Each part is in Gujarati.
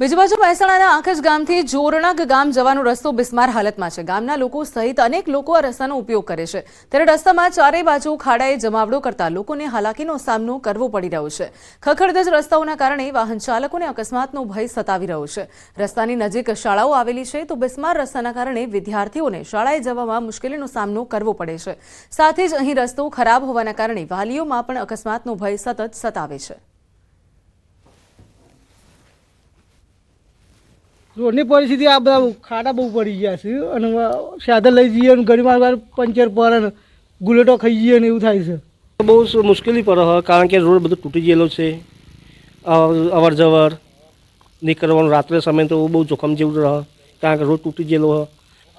બીજી બાજુ મહેસાણાના આંખજ ગામથી જોરણક ગામ જવાનો રસ્તો બિસ્માર હાલતમાં છે. ગામના લોકો સહિત અનેક લોકો આ રસ્તાનો ઉપયોગ કરે છે. ત્યારે રસ્તામાં ચારેય બાજુ ખાડાએ જમાવડો કરતા લોકોને હાલાકીનો સામનો કરવો પડી રહ્યો છે. ખખડધજ રસ્તાઓના કારણે વાહન ચાલકોને અકસ્માતનો ભય સતાવી રહ્યો છે. રસ્તાની નજીક શાળાઓ આવેલી છે તો બિસ્માર રસ્તાના કારણે વિદ્યાર્થીઓને શાળાએ જવામાં મુશ્કેલીનો સામનો કરવો પડે છે. સાથે જ અહીં રસ્તો ખરાબ હોવાના કારણે વાલીઓમાં પણ અકસ્માતનો ભય સતત સતાવે છે. રોડની પરિસ્થિતિ આ બધા ખાડા બહુ પડી ગયા છે અને સાધન લઈ જઈએ અને ગરીબ વાર પંચર પડે ને ગુલેટો ખાઈ જઈએ ને એવું થાય છે. બહુ મુશ્કેલી પડે હવે કારણ કે રોડ બધો તૂટી ગયેલો છે. અવર જવર નીકળવાનું રાત્રે સમય તો બહુ જોખમ જેવું રહે કારણ કે રોડ તૂટી ગયેલો હોય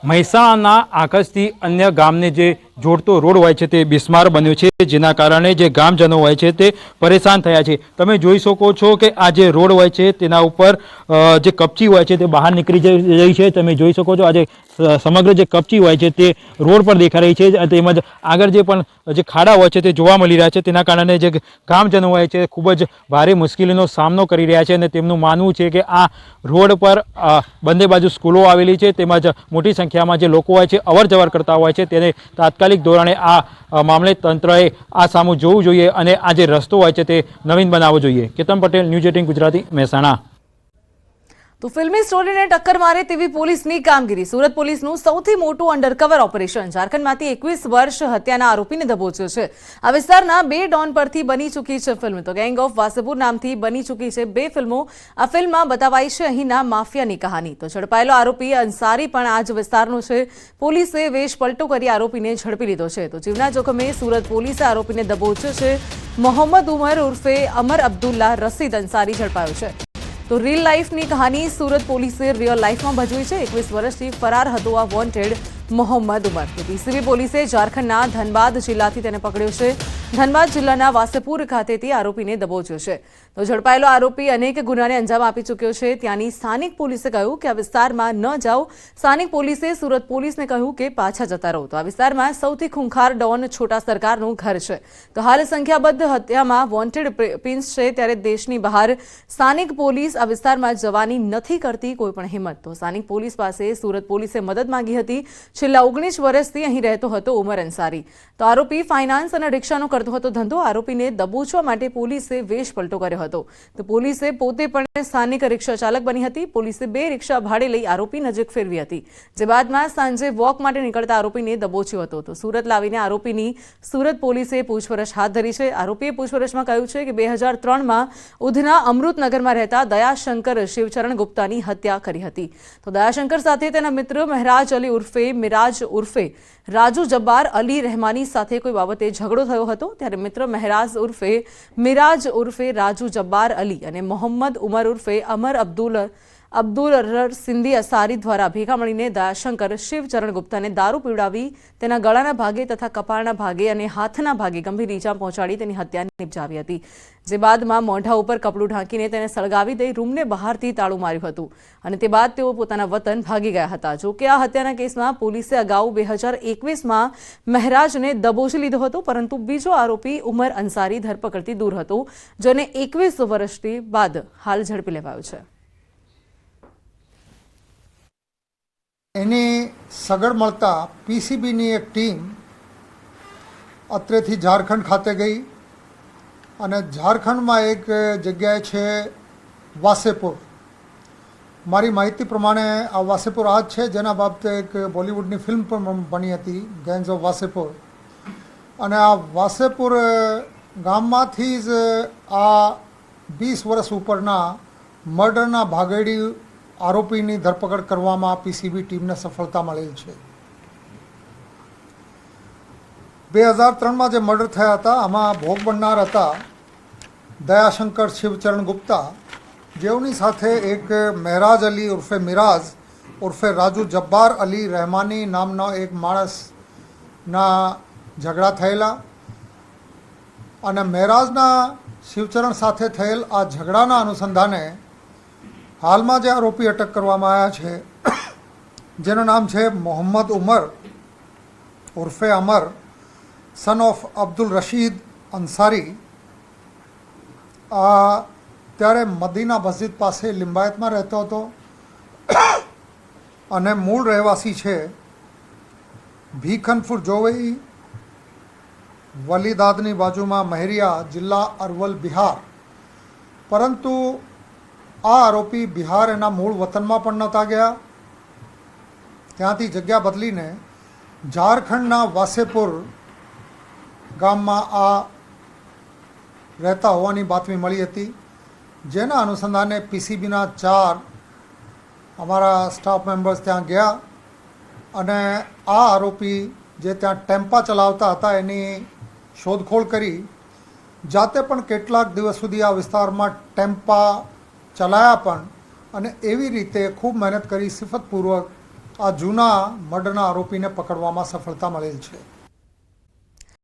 મહેસાણાના આકાશથી અન્ય ગામને જે જોડતો રોડ હોય છે તે બિસ્માર બન્યો છે, જેના કારણે જે ગામજનો હોય છે તે પરેશાન થયા છે. તમે જોઈ શકો છો કે આ જે રોડ હોય છે તેના ઉપર જે કપચી હોય છે તે બહાર નીકળી રહી છે. તમે જોઈ શકો છો આજે સમગ્ર જે કપચી હોય છે તે રોડ પર દેખાઈ રહી છે તેમજ આગળ જે પણ, જે ખાડા હોય છે તે જોવા મળી રહ્યા છે. તેના કારણે જે ગામજનો હોય છે ખૂબ જ ભારે મુશ્કેલીનો સામનો કરી રહ્યા છે અને તેમનું માનવું છે કે આ રોડ પર બંને બાજુ સ્કૂલો આવેલી છે. તેમજ મોટી સંખ્યામાં જે લોકો હોય છે અવર જવર કરતા હોય છે. તેને તાત્કાલિક ધોરણે આ મામલે તંત્રએ આ સામું જોવું જોઈએ અને આ જે રસ્તો હોય છે તે નવીન બનાવવો જોઈએ. Ketan Patel, news eighteen Gujarati, Mehsana. તો ફિલ્મી સ્ટોરીને ટક્કર મારે તેવી પોલીસની કામગીરી. સુરત પોલીસનું સૌથી મોટું અંડરકવર ઓપરેશન ઝારખંડમાંથી એકવીસ વર્ષ હત્યાના આરોપીને દબોચ્યો છે. આ વિસ્તારના બે ડોન પરથી બની ચૂકી છે ફિલ્મ. તો ગેંગ ઓફ વાસેપુર નામથી બની ચૂકી છે બે ફિલ્મો. આ ફિલ્મમાં બતાવાઈ છે અહીંના માફિયાની કહાની. તો ઝડપાયેલો આરોપી અંસારી પણ આ જ વિસ્તારનો છે. પોલીસે વેશ પલટો કરી આરોપીને ઝડપી લીધો છે. તો જીવના જોખમે સુરત પોલીસે આરોપીને દબોચ્યો છે. મોહમ્મદ ઉમર ઉર્ફે અમર અબ્દુલ્લા રસીદ અંસારી ઝડપાયો છે. તો રીલ લાઈફની કહાની સુરત પોલીસે રિયલ લાઈફમાં ભજવી છે. એકવીસ વર્ષથી ફરાર હતો આ વોન્ટેડ મોહમ્મદ ઉમર. પીસીબી પોલીસે ઝારખંડના ધનબાદ જિલ્લાથી તેને પકડ્યો છે. ધનબાદ જિલ્લાના વાસેપુર ખાતેથી આરોપીને દબોચ્યો છે. તો ઝડપાયેલો આરોપી અનેક ગુનાને અંજામ આપી ચૂક્યો છે. ત્યાંની સ્થાનિક પોલીસે કહ્યું કે આ વિસ્તારમાં ન જાઓ. સ્થાનિક પોલીસે સુરત પોલીસને કહ્યું કે પાછા જતા રહો. તો આ વિસ્તારમાં સૌથી ખૂંખાર ડોન છોટા સરકારનું ઘર છે. તો હાલ સંખ્યાબદ્ધ હત્યામાં વોન્ટેડ પિન્સ છે. ત્યારે દેશની બહાર સ્થાનિક પોલીસ આ વિસ્તારમાં જવાની નથી કરતી કોઈપણ હિંમત. તો સ્થાનિક પોલીસ પાસે સુરત પોલીસે મદદ માંગી હતી. છેલ્લા ઓગણીસ વર્ષથી અહીં રહેતો હતો ઉમર અંસારી. તો આરોપી ફાઇનાન્સ અને રિક્ષાનો કરતો હતો ધંધો, આરોપીને દબોચવા માટે પોલીસે વેશ પલટો કર્યો હતો. તો પોલીસે પોતે પણ સ્થાનિક રિક્ષા ચાલક બની હતી. પોલીસે બે રિક્ષા ભાડે લઈ આરોપી નજીક ફેરવી હતી. જે બાદમાં સાંજે વોક માટે નીકળતા આરોપીને દબોચ્યો હતો. તો સુરત લાવીને આરોપીની સુરત પોલીસે પૂછપરછ હાથ ધરી છે. આરોપીએ પૂછપરછમાં કહ્યું છે કે બે હજાર ત્રણમાં ઉધના અમૃતનગરમાં રહેતા દયાશંકર શિવચરણ ગુપ્તાની હત્યા કરી હતી. તો દયાશંકર સાથે તેના મિત્ર મહેરાજ અલી ઉર્ફે, મિરાજ ઉર્ફે, રાજુ જબ્બાર અલી રહેમાની સાથે કોઈ બાબતે ઝઘડો થયો હતો? ત્યારે મિત્ર મહેરાજ ઉર્ફે મિરાજ ઉર્ફે રાજુ જબ્બાર અલી અને મોહમ્મદ ઉમર ઉર્ફે અમર અબ્દુલ અબ્દુલ અરર સિંધી અસારી દ્વારા ભેગા મળીને દયાશંકર શિવચરણ ગુપ્તાને દારૂ પીવડાવી, તેના ગળાના ભાગે તથા કપાળના ભાગે અને હાથના ભાગે ગંભીર ઈજા પહોંચાડી તેની હત્યા નિપજાવી હતી. જે બાદમાં મોઢા ઉપર કપડું ઢાંકીને તેને સળગાવી દઈ રૂમને બહારથી તાળું માર્યું હતું. અને તે બાદ તેઓ પોતાના વતન ભાગી ગયા હતા. જો કે આ હત્યાના કેસમાં પોલીસે અગાઉ બે હજાર એકવીસમાં મહેરાજને દબોચી લીધો હતો, પરંતુ બીજો આરોપી ઉમર અંસારી ધરપકડથી દૂર હતો, જેને એકવીસ વર્ષથી બાદ હાલ ઝડપી લેવાયો છે. એની સગડ મળતા પીસીબીની એક ટીમ અત્રેથી ઝારખંડ ખાતે ગઈ અને ઝારખંડમાં એક જગ્યાએ છે વાસેપુર. મારી માહિતી પ્રમાણે આ વાસેપુર આ જ છે જેના બાબતે એક બોલિવૂડની ફિલ્મ પણ બની હતી ગેન્સ ઓફ વાસેપુર અને આ વાસેપુર ગામમાંથી જ આ વીસ વર્ષ ઉપરના મર્ડરના ભાગેડી આરોપીની ધરપકડ કરવામાં પીસીબી ટીમને સફળતા મળેલ છે. બે હજાર ત્રણમાં જે મર્ડર થયા હતા, આમાં ભોગ બનનાર હતા દયાશંકર શિવચરણ ગુપ્તા. જેઓની સાથે એક મહેરાજ અલી ઉર્ફે મિરાજ, ઉર્ફે રાજુ જબ્બાર અલી રહેમાની નામનો એક માણસના ઝઘડા થયેલા અને મહેરાજના શિવચરણ સાથે થયેલ આ ઝઘડાના અનુસંધાને હાલમાં જે આરોપી અટક કરવામાં આવ્યા છે, જેનું નામ છે મોહમ્મદ ઉમર ઉર્ફે અમર સન ઓફ અબ્દુલ રશીદ અંસારી. આ ત્યારે મદીના મસ્જિદ પાસે લિંબાયતમાં રહેતો હતો અને મૂળ રહેવાસી છે ભીખનપુર જોવઈ, વલીદાદની બાજુમાં મહેરિયા જિલ્લા અરવલ બિહાર. પરંતુ આ આરોપી બિહાર એના મૂળ વતનમાં પણ નહોતા ગયા. ત્યાંથી જગ્યા બદલીને ઝારખંડના વાસેપુર ગામમાં આ રહેતા હોવાની બાતમી મળી હતી, જેના અનુસંધાને પીસીબીના ચાર અમારા સ્ટાફ મેમ્બર્સ ત્યાં ગયા અને આ આરોપી જે ત્યાં ટેમ્પા ચલાવતા હતા એની શોધખોળ કરી. જાતે પણ કેટલાક દિવસ સુધી આ વિસ્તારમાં ટેમ્પા ચલાયા પણ. અને એવી રીતે ખૂબ મહેનત કરી, સિફતપૂર્વક આ જૂના મર્ડરના આરોપીને પકડવામાં સફળતા મળેલ છે.